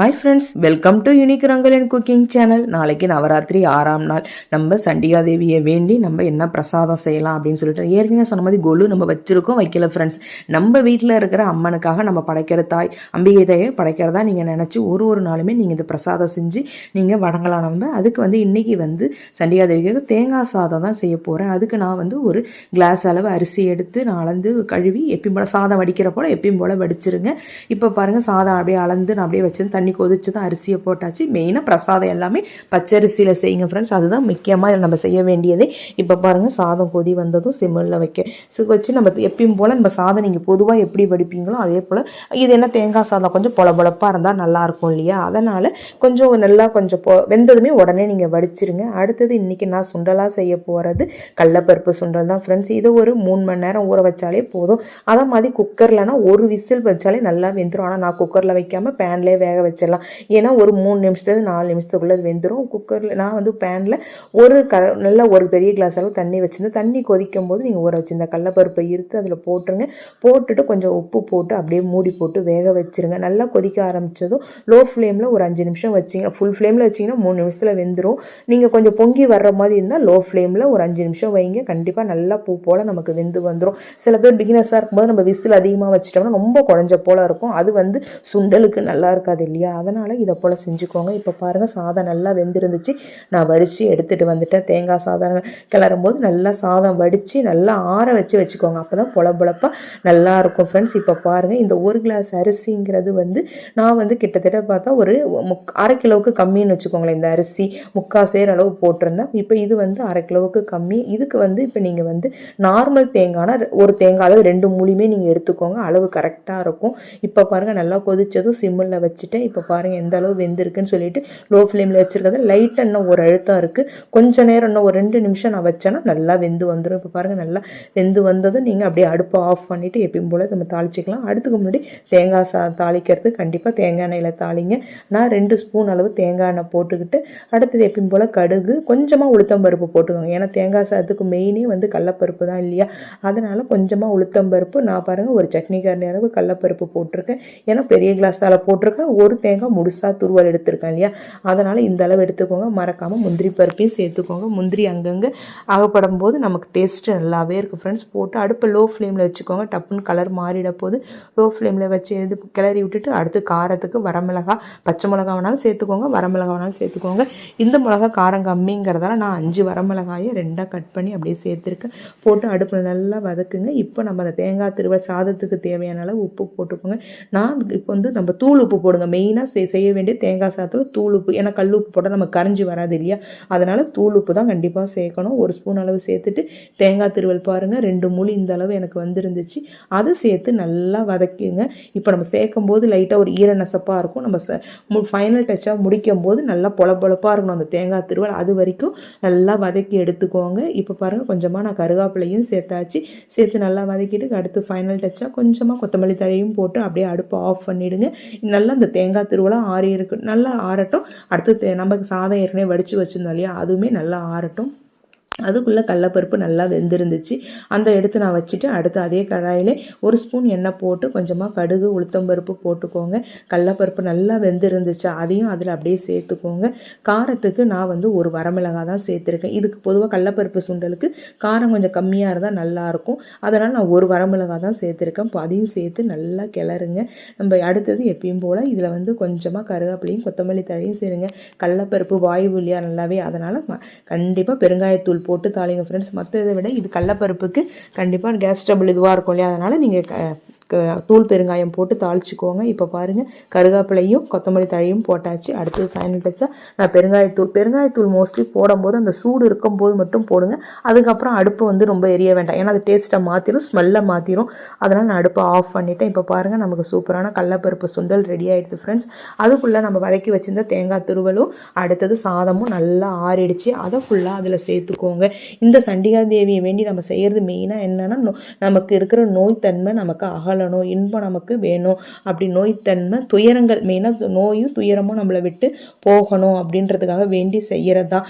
Hi friends welcome to unique ரங்கல் and cooking channel நாளைக்கு நவராத்திரி ஆறாம் நாள். நம்ம சண்டிகாதேவியை வேண்டி நம்ம என்ன பிரசாதம் செய்யலாம் அப்படின்னு சொல்லிட்டு ஏற்கனவே சொன்ன மாதிரி கொலு நம்ம வச்சிருக்கோம் வைக்கல ஃப்ரெண்ட்ஸ் நம்ம வீட்டில் இருக்கிற அம்மனுக்காக நம்ம படைக்கிற தாய் அம்பிகை தாயை படைக்கிறதா நீங்கள் நினச்சி ஒரு ஒரு நாளுமே நீங்கள் இந்த பிரசாதம் செஞ்சு நீங்கள் வணங்கலாம். நம்ம அதுக்கு வந்து இன்றைக்கி வந்து சண்டிகாதேவிக்கு தேங்காய் சாதம் தான் செய்ய போகிறேன் அதுக்கு நான் வந்து ஒரு கிளாஸ் அளவு அரிசி எடுத்து நான் அளந்து கழுவி எப்பயும் போல் சாதம் வடிக்கிற போல் எப்பயும் போல் வடிச்சிருங்க. இப்போ பாருங்கள் சாதம் அப்படியே அளந்து நான் அப்படியே வச்சு தண்ணி கொதிச்சு தான் அரிசியை போட்டாச்சு. மெயினாக பிரசாதம் எல்லாமே பச்சரிசியில் செய்யுங்க ஃப்ரெண்ட்ஸ் அதுதான் முக்கியமாக நம்ம செய்ய வேண்டியதே. இப்போ பாருங்கள் சாதம் கொதி வந்ததும் சிம்மில் வைக்க. ஸோ வச்சு நம்ம எப்பயும் போல் நம்ம சாதம் நீங்கள் பொதுவாக எப்படி வடிப்பீங்களோ அதே போல் இது என்ன தேங்காய் சாதம் கொஞ்சம் பொலபொழப்பாக இருந்தால் நல்லாயிருக்கும் இல்லையா? அதனால் கொஞ்சம் நல்லா கொஞ்சம் பொ வெந்ததுமே உடனே நீங்கள் வடிச்சிருங்க. அடுத்தது இன்றைக்கி நான் சுண்டலாக செய்ய போகிறது கடலப்பருப்பு சுண்டல் தான் ஃப்ரெண்ட்ஸ் இது ஒரு மூணு மணி நேரம் ஊற வச்சாலே போதும். அதை மாதிரி குக்கர்லனா ஒரு விசில் வச்சாலே நல்லா வெந்துடும் ஆனால் நான் குக்கரில் வைக்காமல் பேன்லேயே வேக வச்சிடலாம். ஏன்னா ஒரு மூணு நிமிஷத்துலேருந்து நாலு நிமிஷத்துக்குள்ளே அது வெந்துடும் குக்கரில் நான் வந்து பேனில் ஒரு க நல்ல ஒரு பெரிய கிளாஸ் அளவு தண்ணி வச்சுருந்தேன். தண்ணி கொதிக்கும் போது நீங்கள் ஊற வச்சிருந்த கடலப்பருப்பை இருத்து அதில் போட்டுருங்க. போட்டுட்டு கொஞ்சம் உப்பு போட்டு அப்படியே மூடி போட்டு வேக வச்சிருங்க. நல்லா கொதிக்க ஆரம்பித்ததும் லோ ஃப்ளேமில் ஒரு அஞ்சு நிமிஷம் வச்சிங்க ஃபுல் ஃப்ளேமில் வச்சிங்கன்னா மூணு நிமிஷத்தில் வெந்துடும் நீங்கள் கொஞ்சம் பொங்கி வர்ற மாதிரி இருந்தால் லோ ஃப்ளேமில் ஒரு அஞ்சு நிமிஷம் வைங்க. கண்டிப்பாக நல்லா பூ போல் நமக்கு வெந்து வந்துடும் சில பேர் பிகினஸாக இருக்கும்போது நம்ம விசில் அதிகமாக வச்சிட்டோம்னா ரொம்ப குழஞ்ச போல் இருக்கும். அது வந்து சுண்டலுக்கு நல்லா இருக்காது இல்லையா? அதனால் இதை போல் செஞ்சுக்கோங்க. இப்போ பாருங்கள் சாதம் நல்லா வெந்திருந்துச்சு. நான் வடித்து எடுத்துகிட்டு வந்துட்டேன். தேங்காய் சாதம் கிளறும் போது நல்லா சாதம் வடித்து நல்லா ஆற வச்சு வச்சுக்கோங்க. அப்போ தான் பொல பொழப்பாக ஃப்ரெண்ட்ஸ் இப்போ பாருங்கள் இந்த ஒரு கிளாஸ் அரிசிங்கிறது வந்து நான் வந்து கிட்டத்தட்ட பார்த்தா ஒரு முக் அரை கிலோவுக்கு கம்மின்னு வச்சுக்கோங்களேன். இந்த அரிசி முக்கால் சேர் அளவு போட்டிருந்தேன் இப்போ இது வந்து அரை கிலோவுக்கு கம்மி. இதுக்கு வந்து இப்போ நீங்கள் வந்து நார்மல் தேங்காய்னா ஒரு தேங்காய் அதாவது ரெண்டு மூலியுமே நீங்கள் எடுத்துக்கோங்க. அளவு கரெக்டாக இருக்கும். இப்போ பாருங்கள் நல்லா கொதிச்சதும் சிம்மில் வச்சுட்டேன். இப்போ பாருங்கள் எந்த அளவு வெந்திருக்குன்னு சொல்லிட்டு லோ ஃப்ளேமில் வச்சுருக்கிறது லைட்டாக இன்னும் ஒரு அழுத்தம் இருக்குது கொஞ்சம் நேரம் இன்னும் ஒரு ரெண்டு நிமிஷம் நான் வச்சேன்னா நல்லா வெந்து வந்துடும் இப்போ பாருங்கள் நல்லா வெந்து வந்ததும் நீங்கள் அப்படியே அடுப்பை ஆஃப் பண்ணிவிட்டு எப்பயும் போல் நம்ம தாளிச்சிக்கலாம். அடுத்துக்கு முன்னாடி தேங்காய் சா தாளிக்கிறது. கண்டிப்பாக தேங்காய் எண்ணெயில் தாளிங்க. நான் ரெண்டு ஸ்பூன் அளவு தேங்காய் எண்ணெய் போட்டுக்கிட்டு அடுத்தது எப்பயும் போல் கடுகு. கொஞ்சமாக உளுத்தம் பருப்பு போட்டுக்கோங்க. ஏன்னா தேங்காய் சாதத்துக்கு மெயினே வந்து கடலப்பருப்பு தான் இல்லையா? அதனால் கொஞ்சமாக உளுத்தம் பருப்பு. நான் பாருங்கள் ஒரு சட்னி கரண்டி அளவு கடலப்பருப்பு போட்டிருக்கேன். ஏன்னா பெரிய கிளாஸால் போட்டிருக்கேன். ஒரு தேங்காய் முழுசாக துருவல் எடுத்திருக்கேன் இல்லையா? அதனால் இந்த அளவு எடுத்துக்கோங்க. மறக்காமல் முந்திரி பருப்பையும் சேர்த்துக்கோங்க. முந்திரி அங்கங்கே ஆகப்படும் போது நமக்கு டேஸ்ட்டு நல்லாவே இருக்குது ஃப்ரெண்ட்ஸ் போட்டு அடுப்பு லோ ஃப்ளேமில் வச்சுக்கோங்க. டப்புன்னு கலர் மாறிட போது லோ ஃப்ளேமில் வச்சு இது கிளறி விட்டுட்டு அடுத்து காரத்துக்கு வரமிளகா பச்சை மிளகா வேணாலும் சேர்த்துக்கோங்க. வரமிளகா வேணாலும் சேர்த்துக்கோங்க. இந்த மிளகா காரம் கம்மிங்கிறதால நான் அஞ்சு வரமிளகாயை ரெண்டாக கட் பண்ணி அப்படியே சேர்த்துருக்கேன். போட்டு அடுப்பில் நல்லா வதக்குங்க. இப்போ நம்ம அந்த தேங்காய் திருவ சாதத்துக்கு தேவையான அளவு உப்பு போட்டுக்கோங்க. நான் இப்போ வந்து நம்ம தூள் உப்பு போடுங்க. மெயின் மெயினாக செய்ய வேண்டிய தேங்காய் சாதத்தில் தூள் உப்பு. ஏன்னா கல் உப்பு போட்டால் நம்ம கரைஞ்சி வராது இல்லையா? அதனால் தூள் உப்பு தான் கண்டிப்பாக சேர்க்கணும். ஒரு ஸ்பூன் அளவு சேர்த்துட்டு தேங்காய் திருவல் பாருங்கள் ரெண்டு மூலி இந்த அளவு எனக்கு வந்துருந்துச்சு. அதை சேர்த்து நல்லா வதக்கிங்க. இப்போ நம்ம சேர்க்கும் போது லைட்டாக ஒரு ஈர நசப்பாக இருக்கும். நம்ம ச ஃபைனல் டச்சாக முடிக்கும் போது நல்லா பொழபொழப்பாக இருக்கணும் அந்த தேங்காய் திருவல். அது வரைக்கும் நல்லா வதக்கி எடுத்துக்கோங்க. இப்போ பாருங்கள் கொஞ்சமாக நான் கருவேப்பிலையும் சேர்த்தாச்சு. சேர்த்து நல்லா வதக்கிட்டு அடுத்து ஃபைனல் டச்சாக கொஞ்சமாக கொத்தமல்லி தழையும் போட்டு அப்படியே அடுப்பை ஆஃப் பண்ணிவிடுங்க நல்லா அந்த தேங்காய் திருவிழா ஆறி இருக்கு. நல்லா ஆறட்டும். அடுத்து நம்ம சாதம் ஏற்கனவே வடித்து வச்சுருந்தோம் இல்லையா? அதுவுமே நல்லா ஆறட்டும். அதுக்குள்ளே கடலப்பருப்பு நல்லா வெந்திருந்துச்சு. அந்த எடுத்து நான் வச்சுட்டு அடுத்து அதே கடாயிலே ஒரு ஸ்பூன் எண்ணெய் போட்டு கொஞ்சமாக கடுகு உளுத்தம்பருப்பு போட்டுக்கோங்க. கடலப்பருப்பு நல்லா வெந்திருந்துச்சு. அதையும் அதில் அப்படியே சேர்த்துக்கோங்க. காரத்துக்கு நான் வந்து ஒரு வரமிளகாய் தான் சேர்த்துருக்கேன். இதுக்கு பொதுவாக கடலப்பருப்பு சுண்டலுக்கு காரம் கொஞ்சம் கம்மியாக இருந்தால் நல்லாயிருக்கும். அதனால் நான் ஒரு வரமிளகாய் தான் சேர்த்துருக்கேன். இப்போ அதையும் சேர்த்து நல்லா கிளறுங்க. நம்ம அடுத்தது எப்பயும் போல் இதில் வந்து கொஞ்சமாக கருவேப்பிலையும் கொத்தமல்லி தழையும் சேருங்க. கடலப்பருப்பு வாயு இல்லையா நல்லாவே. அதனால் கண்டிப்பாக பெருங்காயத்தூள் போட்டு தாளிங்க ஃப்ரெண்ட்ஸ் மற்ற இதை விட இது கடலப்பருப்புக்கு கண்டிப்பாக கேஸ் ட்ரபிள் இதுவாக இருக்கும் இல்லையா? அதனால் நீங்கள் க- தூள் பெருங்காயம் போட்டு தாளிச்சுக்கோங்க. இப்போ பாருங்கள் கருவேப்பிலையும் கொத்தமல்லி தழையும் போட்டாச்சு. அடுத்தது ஃபைனல் டச்சாக நான் பெருங்காயத்தூள் பெருங்காயத்தூள் மோஸ்ட்லி போடும்போது அந்த சூடு இருக்கும்போது மட்டும் போடுங்க. அதுக்கப்புறம் அடுப்பு வந்து ரொம்ப எரிய வேண்டாம். ஏன்னா அது டேஸ்ட்டை மாற்றிடும் ஸ்மெல்லை மாற்றிடும் அதனால் நான் அடுப்பை ஆஃப் பண்ணிவிட்டேன் இப்போ பாருங்கள் நமக்கு சூப்பரான கடலப்பருப்பு சுண்டல் ரெடி ஆகிடுது ஃப்ரெண்ட்ஸ் அதுக்குள்ளே நம்ம வதக்கி வச்சிருந்த தேங்காய் துருவலும் அடுத்தது சாதமும் நல்லா ஆறிடுச்சு. அதை ஃபுல்லாக அதில் சேர்த்துக்கோங்க. இந்த சண்டிகா தேவியை வேண்டி நம்ம செய்கிறது மெயினாக என்னென்னா நமக்கு இருக்கிற நோய் தன்மை நமக்கு அகல அகலணும் இன்பம் நமக்கு வேணும். அப்படி நோய்த்தன்மை துயரங்கள் மெயினாக நோயும் துயரமும் நம்மளை விட்டு போகணும் அப்படின்றதுக்காக வேண்டி செய்கிறது தான்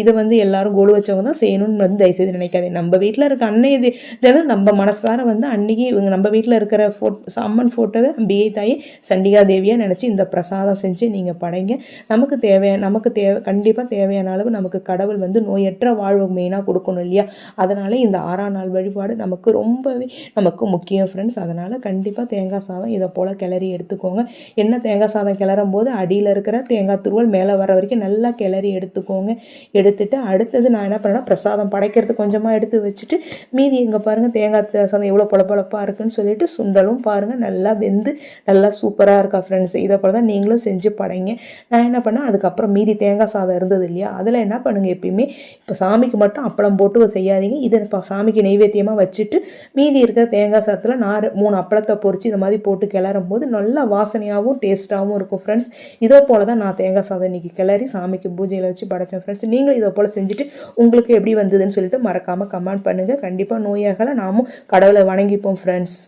இதை வந்து எல்லாரும் கோல் வச்சவங்க தான் செய்யணும்னு வந்து தயவுசெய்து நினைக்காதே நம்ம வீட்டில் இருக்க அன்னை இது இதெல்லாம் நம்ம மனசார வந்து அன்னைக்கு இவங்க நம்ம வீட்டில் இருக்கிற ஃபோட் அம்மன் ஃபோட்டோவை அம்பிகை தாயை சண்டிகா தேவியாக நினச்சி இந்த பிரசாதம் செஞ்சு நீங்கள் படைங்க. நமக்கு தேவையான நமக்கு தேவை கண்டிப்பாக தேவையான அளவு நமக்கு கடவுள் வந்து நோயற்ற வாழ்வு மெயினாக கொடுக்கணும் இல்லையா? அதனால் இந்த ஆறாம் நாள் வழிபாடு நமக்கு ரொம்பவே நமக்கு முக்கியம் ஃப்ரெண்ட்ஸ் அதனால் கண்டிப்பாக தேங்காய் சாதம் இதை போல் கிளறி எடுத்துக்கோங்க. என்ன தேங்காய் சாதம் கிளறும் போது அடியில் இருக்கிற தேங்காய் துருவல் மேலே வர வரைக்கும் நல்லா கிளறி எடுத்துக்கோங்க. எடுத்துட்டு அடுத்தது நான் என்ன பண்ணேன்னா பிரசாதம் படைக்கிறது கொஞ்சமாக எடுத்து வச்சுட்டு மீதி எங்கே பாருங்கள் தேங்காய் சாதம் எவ்வளோ பொழப்பொழப்பாக இருக்குன்னு சொல்லிட்டு சுண்டலும் பாருங்கள் நல்லா வெந்து நல்லா சூப்பராக இருக்கா ஃப்ரெண்ட்ஸ் இதை போல் தான் நீங்களும் செஞ்சு படைங்க. நான் என்ன பண்ணேன் அதுக்கப்புறம் மீதி தேங்காய் சாதம் இருந்தது இல்லையா அதில் என்ன பண்ணுங்கள் எப்பயுமே இப்போ சாமிக்கு மட்டும் அப்பளம் போட்டு செய்யாதீங்க. இதை இப்போ சாமிக்கு நெய்வேத்தியமாக வச்சுட்டு மீதி இருக்கிற தேங்காய் சாதத்தில் நான் மூணு மூணு அப்பளத்தை பொறிச்சு இந்த மாதிரி போட்டு கிளறும் போது நல்லா வாசனையாகவும் டேஸ்ட்டாகவும் இருக்கும் ஃப்ரெண்ட்ஸ் இதே போல் தான் நான் தேங்காய் சாதம் இன்னைக்கு கிளறி சாமிக்கு பூஜையில் வச்சு படைச்சேன் ஃப்ரெண்ட்ஸ் நீங்களும் இதை போல் செஞ்சுட்டு உங்களுக்கு எப்படி வந்ததுன்னு சொல்லிட்டு மறக்காமல் கமெண்ட் பண்ணுங்கள் கண்டிப்பாக நோயாகலை நாமும் கடவுளை வணங்கிப்போம் ஃப்ரெண்ட்ஸ்